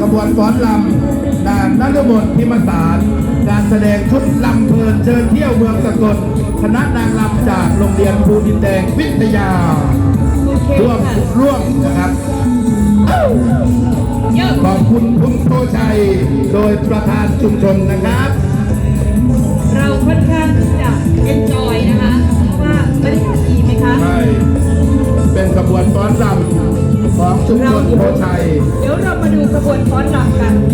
ขบวนฟ้อนลำนางนฤมลพิมสารการแสดงชุดลำเพลินเชิญเที่ยวเมืองสกลคณะนางลำจากโรงเรียนภูดินแดงวิทยาโอเคร่วมค่ะร่วมนะครับเยอะขอบคุณคุณโพชัย โดยประธานชุมชนนะครับ เราค่อนข้างที่จะ enjoy นะคะเพราะว่าบรรยากาศดีไหมคะใช่เป็นขบวนฟ้อนรำของชุมชนโพชัย เดี๋ยวเรามาดูกระบ วนฟ้อนรำกัน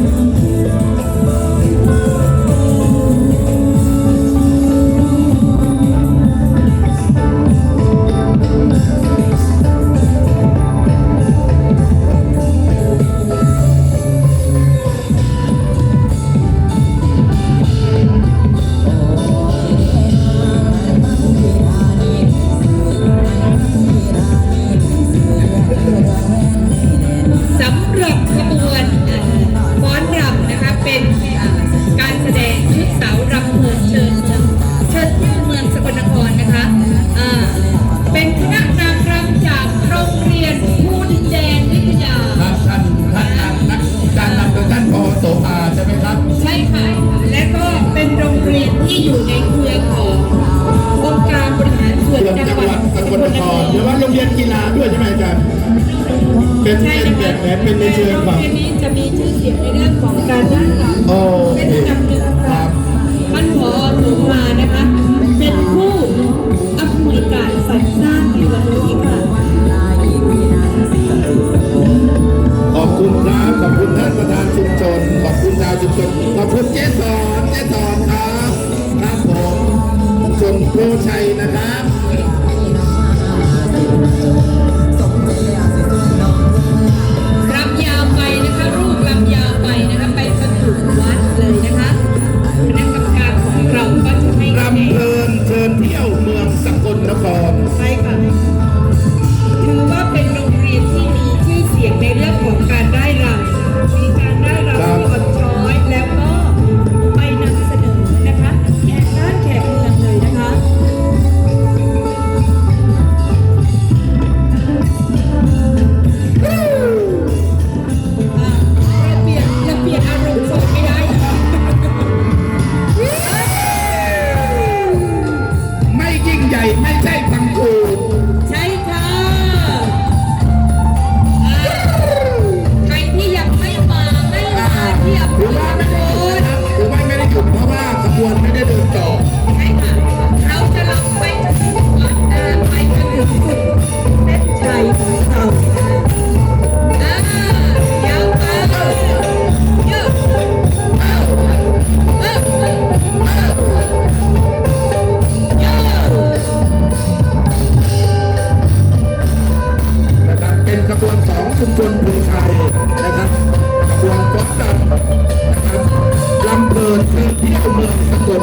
อยู่ในเครือขององค์การบริหารส่วนจังหวัดสกลนครหรือว่าโรงเรียนกีฬาด้วยใช่ไหมอาจารย์เป็นใช่เป็นแบคะบเป็นในเชิงโรแบงนนี้จะมีชื่อเสียงในเรื่องของการด้านรำโอ้เป็นอันดับหนึ่งค่ะรับท่านผอโสภานะคะเป็นผู้อำนวยการสรรสร้างในวันนี้ค่ะขอบคุณครับขอบคุณท่านประธานชุมชน ขอบคุณชาวชุมชน ชุมชนโพชัยนะครับ ไม่ใช่ นภูชัยนะครับควนฟ้อนรำนะครับลำเบิดเชิญเที่ยวเมืองสกล